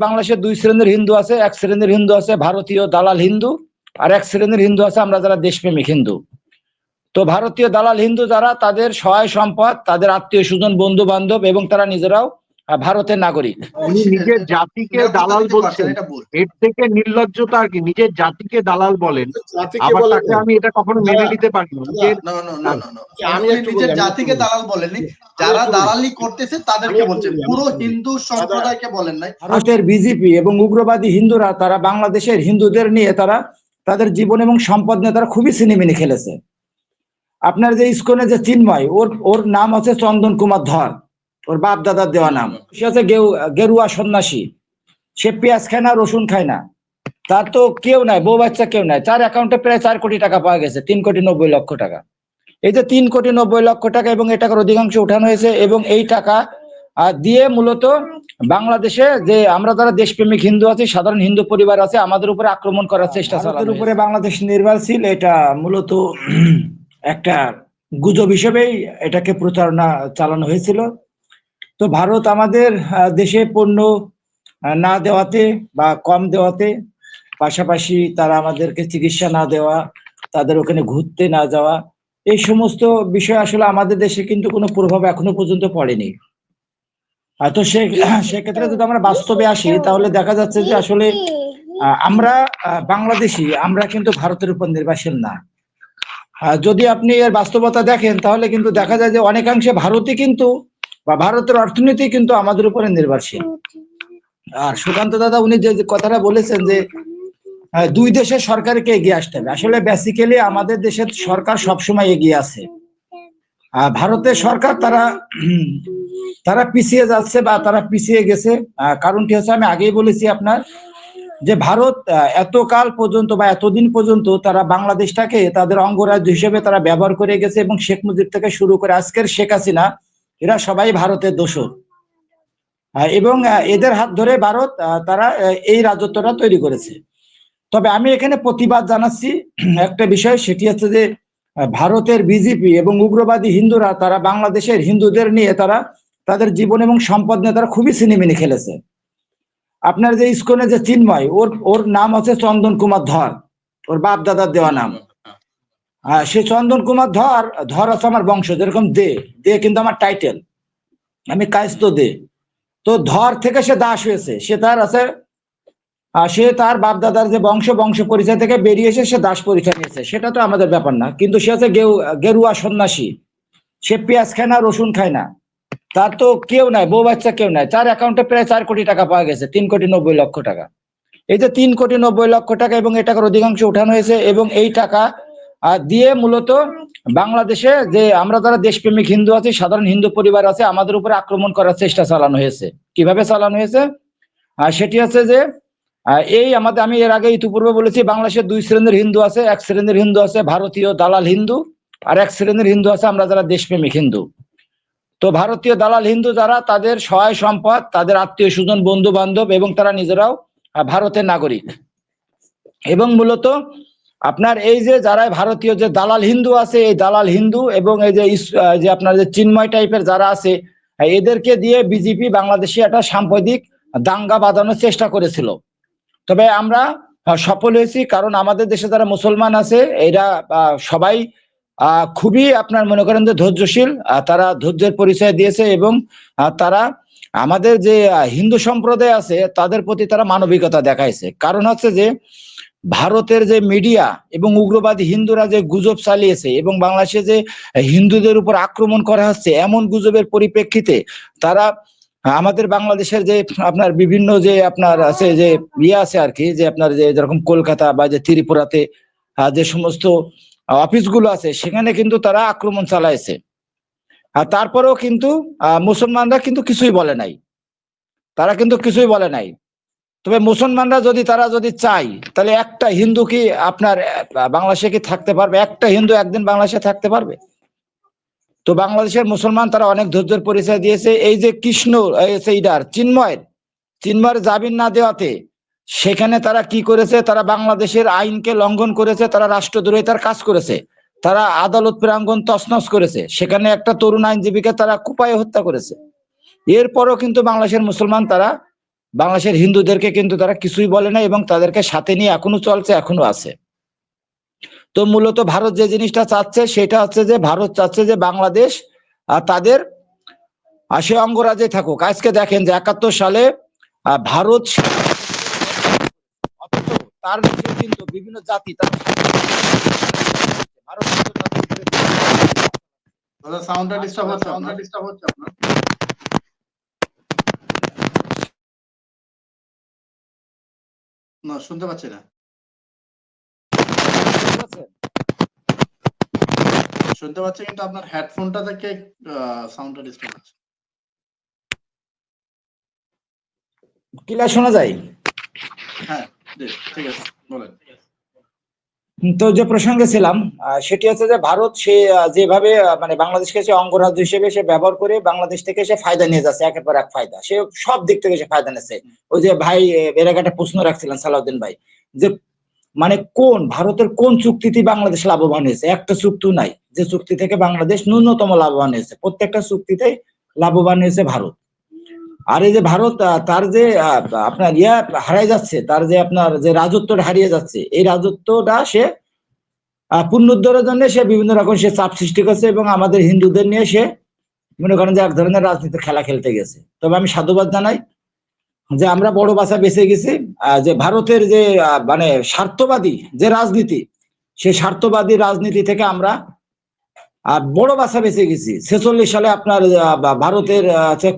বাংলাদেশের দুই শ্রেণির হিন্দু আছে, এক শ্রেণির হিন্দু আছে, ভারতীয় দালাল হিন্দু, আর এক শ্রেণির হিন্দু আছে, আমরা যারা দেশপ্রেমিক হিন্দু। তো ভারতীয় দালাল হিন্দু যারা, তাদের সহায় সম্পদ, তাদের আত্মীয় স্বজন বন্ধু বান্ধব এবং তারা নিজেরাও ভারতের নাগরিক। উনি নিজের জাতিকে দালাল বলছেন। এর থেকে নির্লজ্জতা আর কি নিজের জাতিকে দালাল বলেন। আবার তাকে আমি এটা কখনো মেনে নিতে পারি না. আমি নিজের জাতিকে দালাল বলেননি। যারা দালালি করতেছে তাদেরকে বলছেন। পুরো হিন্দু সম্প্রদায়কে বলেন নাই। ভারতের বিজেপি এবং উগ্রবাদী হিন্দুরা তারা বাংলাদেশের হিন্দুদের নিয়ে তারা তাদের জীবন এবং সম্পদ নিয়ে তারা খুবই সিনেমিনি খেলেছে। আপনার যে ইস্কনে যে চিন্ময় ওর ওর নাম হচ্ছে চন্দন কুমার ধর। ওর বাপ দাদার দেওয়া নাম। সে হচ্ছে গেরুয়া সন্ন্যাসী। সে পেঁয়াজ খায় না রসুন খায় না। তার তো কেউ নাই বউ বাচ্চা কেউ নাই। তার অ্যাকাউন্টে প্রায় চার কোটি টাকা পাওয়া গেছে তিন কোটি নব্বই লক্ষ টাকা। এই যে তিন কোটি নব্বই লক্ষ টাকা এবং এই টাকার অধিকাংশ উঠানো হয়েছে এবং এই টাকা দিয়ে মূলত বাংলাদেশে যে আমরা যারা দেশপ্রেমিক হিন্দু আছি সাধারণ হিন্দু পরিবার আছে আমাদের উপরে আক্রমণ করার চেষ্টা ভারতের উপরে বাংলাদেশ নির্ভরশীল এটা মূলত একটা গুজব হিসেবেই এটাকে প্রচারণা চালানো হয়েছিল। তো ভারত আমাদের দেশে পণ্য না দেওয়াতে বা কম দেওয়াতে পাশাপাশি তারা আমাদেরকে চিকিৎসা না দেওয়া তাদের ওখানে ঘুরতে না যাওয়া এই সমস্ত বিষয় আসলে আমাদের দেশে কিন্তু কোনো প্রভাব এখনও পর্যন্ত পড়েনি। তো সে সেক্ষেত্রে যদি আমরা বাস্তবে আসি তাহলে দেখা যাচ্ছে যে আসলে আমরা বাংলাদেশি আমরা কিন্তু ভারতের উপর নির্ভরশীল না। যদি আপনি এর বাস্তবতা দেখেন তাহলে কিন্তু দেখা যায় যে অনেকাংশে ভারতই কিন্তু বা ভারতের অর্থনীতি কিন্তু আমাদের উপরে নির্ভরশীল। আর সুকান্ত দাদা, উনি যে কথাটা বলেছেন যে দুই দেশের সরকারকে এগিয়ে আসতে হবে। আসলে বেসিক্যালি আমাদের দেশের সরকার সবসময় এগিয়ে আছে। আর ভারতের সরকার তারা তারা পিছিয়ে যাচ্ছে বা তারা পিছিয়ে গেছে। কারণটি হচ্ছে, আমি আগেই বলেছি আপনার, যে ভারত এতকাল পর্যন্ত বা এতদিন পর্যন্ত তারা বাংলাদেশটাকে তাদের অঙ্গরাজ্য হিসেবে তারা ব্যবহার করে গেছে এবং শেখ মুজিব থেকে শুরু করে আজকের শেখ হাসিনা এরা সবাই ভারতের দোষর। এবং এদের হাত ধরে ভারত তারা এই রাজত্বটা তৈরি করেছে। তবে আমি এখানে প্রতিবাদ জানাচ্ছি। একটা বিষয়, সেটি হচ্ছে যে ভারতের বিজেপি এবং উগ্রবাদী হিন্দুরা, তারা বাংলাদেশের হিন্দুদের নিয়ে তারা, তাদের জীবন এবং সম্পদ নিয়ে তারা খুবই সিনেমিনি খেলেছে। আপনার যে ইস্কনে যে চিন্ময়, ওর ওর নাম হচ্ছে চন্দন কুমার ধর। ওর বাপ দাদার দেওয়া নাম। সে চন্দন কুমার ধর ধর আছে আমার বংশ, যেরকম দে দে কিন্তু আমার টাইটেল আমি কায়স্ত দে। তো ধর থেকে সে দাস হয়েছে, সে তার আছে সে তার বাপ দাদার যে বংশ বংশ পরিচয় থেকে বেরিয়ে এসে সে দাস পরিচয় নিয়েছে। সেটা তো আমাদের ব্যাপার না, কিন্তু সে আছে গেরুয়া সন্ন্যাসী। সে পেঁয়াজ খায় না, রসুন খায় না। তার তো কেউ নাই, বউ বাচ্চা কেউ নাই। তার অ্যাকাউন্টে প্রায় চার কোটি টাকা পাওয়া গেছে, তিন কোটি নব্বই লক্ষ টাকা। এই যে তিন কোটি নব্বই লক্ষ টাকা এবং এই টাকার অধিকাংশ উঠানো হয়েছে এবং এই টাকা দিয়ে মূলত বাংলাদেশে যে আমরা যারা দেশপ্রেমিক হিন্দু আছি, সাধারণ হিন্দু পরিবার আছে, আমাদের উপরে আক্রমণ করার চেষ্টা চালানো হয়েছে। কীভাবে চালানো হয়েছে? আর সেটি হচ্ছে যে এই আমাদের, আমি এর আগে ইতিপূর্বে বলেছি বাংলাদেশের দুই শ্রেণির হিন্দু আছে, এক শ্রেণির হিন্দু আছে, ভারতীয় দালাল হিন্দু, আর এক শ্রেণির হিন্দু আছে, আমরা যারা দেশপ্রেমিক হিন্দু। তো ভারতীয় দালাল হিন্দু যারা, তাদের সহায় সম্পদ, তাদের আত্মীয় স্বজন বন্ধু বান্ধব এবং তারা নিজেরাও ভারতের নাগরিক। এবং মূলত আপনার এই যে যারা ভারতীয় যে দালাল হিন্দু আছে, এই দালাল হিন্দু এবং এই যে আপনার যে চিন্ময় টাইপের যারা আছে এদেরকে দিয়ে বিজেপি বাংলাদেশে একটা সাম্প্রতিক দাঙ্গা বাঁধানোর চেষ্টা করেছিল। তবে আমরা সফল হয়েছি কারণ আমাদের দেশে যারা মুসলমান আছে, এরা সবাই খুবই আপনার মনে করেন যে ধৈর্যশীল তারা ধৈর্যের পরিচয় দিয়েছে এবং তারা আমাদের যে হিন্দু সম্প্রদায় আছে, তাদের প্রতি তারা মানবিকতা দেখাইছে। কারণ হচ্ছে যে, ভারতের যে মিডিয়া এবং উগ্রবাদী হিন্দুরা যে গুজব চালিয়েছে এবং বাংলাদেশে যে হিন্দুদের উপর আক্রমণ করা হচ্ছে, এমন গুজবের পরিপ্রেক্ষিতে তারা, আমাদের বাংলাদেশের যে আপনার বিভিন্ন যে আপনার আছে যে ইয়ে আছে আর কি, যে আপনার যে যেরকম কলকাতা বা যে ত্রিপুরাতে যে সমস্ত অফিসগুলো আছে, সেখানে কিন্তু তারা আক্রমণ চালাইছে। আর তারপরেও কিন্তু মুসলমানরা কিন্তু কিছুই বলে নাই। তারা কিন্তু কিছুই বলে নাই। তবে মুসলমানরা যদি, তারা যদি চাই তাহলে একটা হিন্দু কি আপনার বাংলাদেশে কি থাকতে পারবে? একটা হিন্দু একদিন বাংলাদেশে থাকতে পারবে? তো বাংলাদেশের মুসলমান তারা অনেক ধৈর্যের পরিচয় দিয়েছে। এই যে কৃষ্ণ যে চিন্ময়ের চিন্ময়ের জামিন না দেওয়াতে, সেখানে তারা কি করেছে? তারা বাংলাদেশের আইনকে লঙ্ঘন করেছে, তারা রাষ্ট্রদ্রোহিতার কাজ করেছে। তারা আদালত প্রাঙ্গণ তছনছ করেছে। সেখানে একটা তরুণ আইনজীবীকে তারা কুপায়ে হত্যা করেছে। এরপরও কিন্তু বাংলাদেশের মুসলমান তারা, বাংলাদেশের হিন্দুদেরকে কিন্তু তারা কিছুই বলে না এবং তাদেরকে সাথে নিয়ে এখনও চলছে, এখনও আছে। তো মূলত ভারত যে জিনিসটা চাচ্ছে, সেটা হচ্ছে যে ভারত চাচ্ছে যে বাংলাদেশ আর তাদের সে অঙ্গরাজ্যে থাকুক। আজকে দেখেন যে একাত্তর সালে ভারত তার কিন্তু বিভিন্ন জাতি তার বিরুদ্ধে দাদা সাউন্ডটা ডিস্টার্ব হচ্ছে সাউন্ডটা ডিস্টার্ব হচ্ছে আপনার? না শুনতে পাচ্ছি না। শুনতে পাচ্ছি কিন্তু আপনার হেডফোনটা থেকে সাউন্ডটা ডিস্টার্ব হচ্ছে। ক্লিয়ার শোনা যায়? হ্যাঁ ঠিক আছে বলেন। তো যে প্রসঙ্গে ছিলাম সেটি হচ্ছে যে ভারত সে যেভাবে মানে বাংলাদেশকে সে অঙ্গরাজ্য হিসেবে সে ব্যবহার করে বাংলাদেশ থেকে সে ফায়দা নিয়ে যাচ্ছে, একের পর এক ফায়দা। সে সব দিক থেকে সে ফায়দা নিচ্ছে ওই যে ভাই এর একটা প্রশ্ন রাখছিলেন সালাউদ্দিন ভাই, যে মানে কোন, ভারতের কোন চুক্তিতে বাংলাদেশ লাভবান হয়েছে? একটা চুক্তি নাই। যে চুক্তি থেকে বাংলাদেশ ন্যূনতম লাভবান হয়েছে। প্রত্যেকটা চুক্তিতে লাভবান হয়েছে ভারত। আর এই যে ভারত তার যে আপনার ইয়া হারাই যাচ্ছে, তার যে আপনার যে রাজত্বটা হারিয়ে যাচ্ছে, এই রাজত্বটা সে পুনরুদ্ধারের জন্য সে বিভিন্ন রকম সে চাপ সৃষ্টি করছে এবং আমাদের হিন্দুদের নিয়ে সে মনে করেন যে এক ধরনের রাজনীতির খেলা খেলতে গেছে। তবে আমি সাধুবাদ জানাই যে আমরা বড় বাসা বেঁচে গেছি যে ভারতের যে মানে স্বার্থবাদী যে রাজনীতি, সে স্বার্থবাদী রাজনীতি থেকে আমরা আহ, বড় বাসা বেঁচে গেছি। ছেচল্লিশ সালে আপনার ভারতের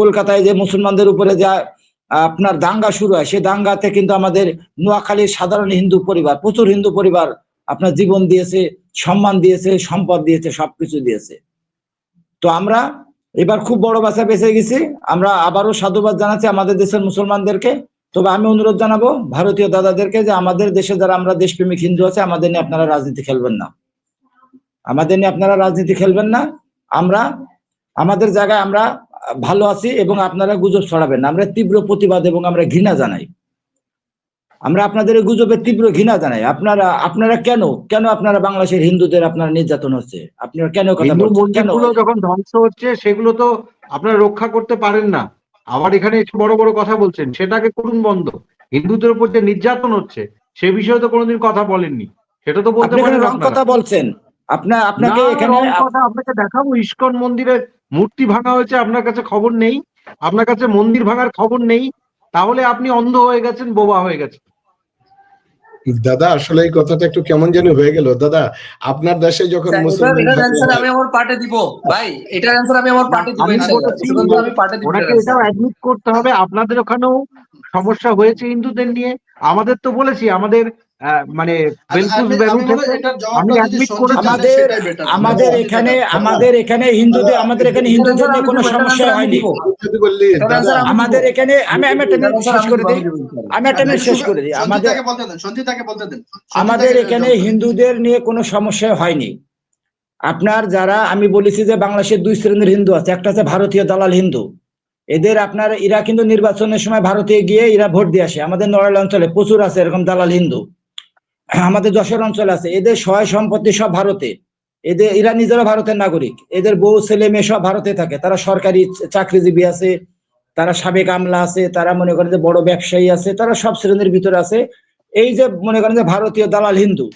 কলকাতায় যে মুসলমানদের উপরে যা আপনার দাঙ্গা শুরু হয় সেই দাঙ্গাতে কিন্তু আমাদের নোয়াখালীর সাধারণ হিন্দু পরিবার প্রচুর হিন্দু পরিবার আপনার জীবন দিয়েছে সম্মান দিয়েছে সম্পদ দিয়েছে সবকিছু দিয়েছে। তো আমরা এবার খুব বড় বাসা বেঁচে গেছি। আমরা আবারও সাধুবাদ জানাচ্ছি আমাদের দেশের মুসলমানদেরকে। তবে আমি অনুরোধ জানাব ভারতীয় দাদাদেরকে যে আমাদের দেশে যারা আমরা দেশপ্রেমিক হিন্দু আছে আমাদের নিয়ে আপনারা রাজনীতি খেলবেন না। আমাদের নিয়ে আপনারা রাজনীতি খেলবেন না। আমরা আমাদের জায়গায় আমরা ভালো আছি এবং আপনারা গুজব ছড়াবেন না। আমরা তীব্র প্রতিবাদ এবং আমরা ঘৃণা জানাই। আমরা আপনাদের গুজবের তীব্র ঘৃণা জানাই। আপনারা আপনারা কেন কেন আপনারা বাংলাদেশের হিন্দুদের আপনারা নির্যাতন হচ্ছে? আপনারা কেন কথা বলছেন? যখন ধ্বংস হচ্ছে সেগুলো তো আপনারা রক্ষা করতে পারেন না। আবার এখানে এসে বড় বড় কথা বলছেন সেটাকে করুন বন্ধ। হিন্দুদের উপর যে নির্যাতন হচ্ছে সে বিষয়ে তো কোনোদিন কথা বলেননি। সেটা তো বলতে পারেন কথা বলছেন। আপনার আপনাকে এখানে আপনাকে দেখাবো। ইস্কন মন্দিরের মূর্তি ভাঙা হয়েছে আপনার কাছে খবর নেই। আপনার কাছে মন্দির ভাঙার খবর নেই। তাহলে আপনি অন্ধ হয়ে গেছেন বোবা হয়ে গেছেন। দাদা আসলে এই কথাটা একটু কেমন জানি হয়ে গেল। দাদা আপনার দেশে যখন মুসলমান এটার অ্যান্সার আমি আমার পার্টে দিব। ভাই এটার অ্যান্সার আমি আমার পার্টে দিব আমি ইনশাআল্লাহ আমি পার্টে দিব ওনাকে এটাও অ্যাডমিট করতে হবে। আপনাদের ওখানেও সমস্যা হয়েছে হিন্দুদের নিয়ে। আমাদের তো বলেছি আমাদের মানে মনে হয় করে- দেন, আমাদের আমাদের এখানে আমাদের এখানে হিন্দুদের আমাদের এখানে হিন্দুদের নিয়ে কোনো সমস্যা হয়নি। আমাদের এখানে আমি আমি একটা মিনিট শেষ করে দিই। আমি একটা মিনিট শেষ করে দিই। আমাদের আমাদের এখানে হিন্দুদের নিয়ে কোনো সমস্যা হয়নি। আপনার যারা আমি বলেছি যে বাংলাদেশের দুই শ্রেণির হিন্দু আছে একটা আছে ভারতীয় দালাল হিন্দু। এদের আপনার এরা কিন্তু নির্বাচনের সময় ভারতে গিয়ে এরা ভোট দিয়ে আসে। আমাদের নড়াইল অঞ্চলে প্রচুর আছে এরকম দালাল হিন্দু। আমাদের যশোর অঞ্চল আছে। এদের সহায় সম্পত্তি সব ভারতে। এদের এরা নিজেরা ভারতের নাগরিক। এদের বউ ছেলে মেয়ে সব ভারতে থাকে। তারা সরকারি চাকরিজীবী আছে তারা সাবেক আমলা আছে তারা মনে করেন যে বড় ব্যবসায়ী আছে তারা সব শ্রেণির ভিতরে আছে। এই যে মনে করেন যে ভারতীয় দালাল হিন্দু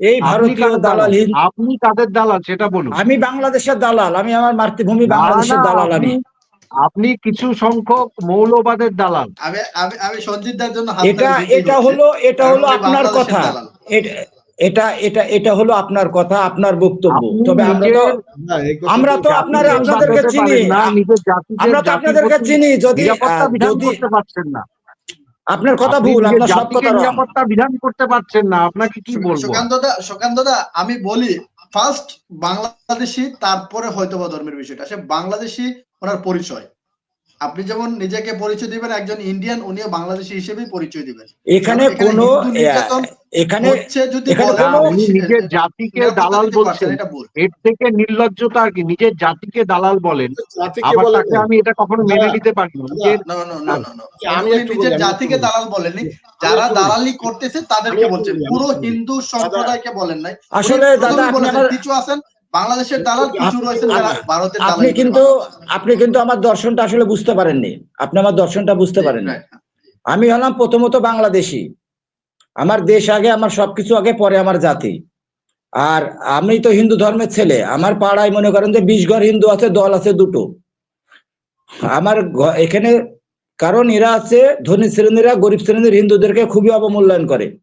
এই ভারতীয় দালাল? হিন্দু আপনি কাদের দালাল? সেটা বলুন। আমি বাংলাদেশের দালাল আমি আমার মাতৃভূমি বাংলাদেশের দালাল আমি। আপনি- কিছু সংখ্যক মৌলবাদের দালাল। আমি আমি আমি সঞ্জিতদার জন্য এটা এটা। হলো এটা হলো আপনার কথা। এটা এটা এটা এটা হলো আপনার কথা আপনার বক্তব্য। তবে আমরা তো আমরা বলতে- আপনাদেরকে চিনি। আমরা তো আপনাদেরকে চিনি যদি পারছেন না। আপনার কথা ভুল আপনার সব কথা নিরাপত্তা বিধান করতে পারছেন না আপনাকে কি বলব? সুকান্ত দা সুকান্ত দা আমি বলি ফার্স্ট বাংলাদেশি তারপরে হয়তো বা ধর্মের বিষয়টা। সে বাংলাদেশি ওনার পরিচয়। আপনি যেমন নিজেকে পরিচয় দিবেন একজন ইন্ডিয়ান উনিও বাংলাদেশি হিসেবেই পরিচয় দিবেন। এখানে কোনো এখানে হচ্ছে যদি উনি নিজের জাতিকে দালাল বলছেন। এর থেকে নির্লজ্জতা আর কি? নিজের জাতিকে দালাল বলেন। জাতিকে আবার তাকে আমি এটা কখনো মেনে নিতে পারি না no, no. আমি একটু নিজের জাতিকে দালাল বলেনি। যারা। দালালি করতেছে তাদেরকে বলছেন। পুরো হিন্দু সম্প্রদায়কে বলেন নাই। আসলে দাদা আপনি কিছু আছেন? বাংলাদেশের দালাল কিছু রয়েছেন যারা ভারতের আপনি কিন্তু আপনি কিন্তু আমার দর্শনটা আসলে বুঝতে পারেননি। আপনি আমার দর্শনটা বুঝতে পারেননি। আমি হলাম প্রথমত বাংলাদেশি। আমার দেশ আগে আমার সবকিছু আগে পরে আমার জাতি। আর আমি তো হিন্দু ধর্মের ছেলে। আমার পাড়ায় মনে করেন যে বিশ ঘর হিন্দু আছে দল আছে দুটো। আমার এখানে কারণ এরা আছে ধনী শ্রেণীরা গরিব শ্রেণির হিন্দুদেরকে খুবই অবমূল্যায়ন করে।